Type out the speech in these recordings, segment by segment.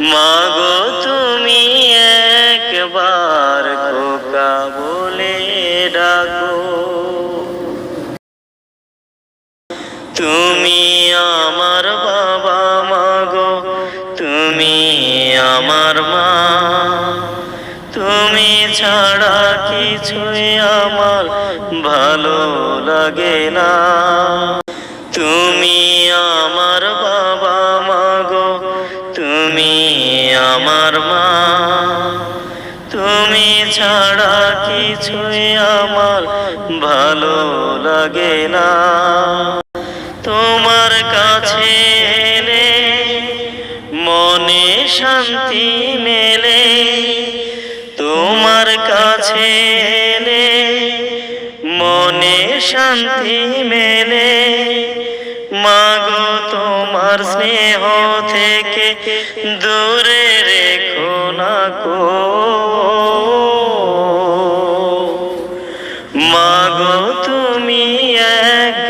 মাগো তুমি একবার খোকা বলে ডাকো। তুমি আমার বাবা মাগো, তুমি আমার মা। তুমি ছাড়া কিছুই আমার ভালো লাগে না। তুমি আমার কিছুই আমার ভালো লাগে না। তোমার কাছে মনে শান্তি মেলে। তোমার কাছে মনে শান্তি মেলে। মাগো তোমার স্নেহ থেকে দূরে রেখো না কো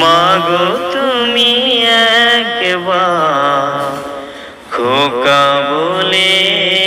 মাগো তুমি একবার খোকা বলে ডাকো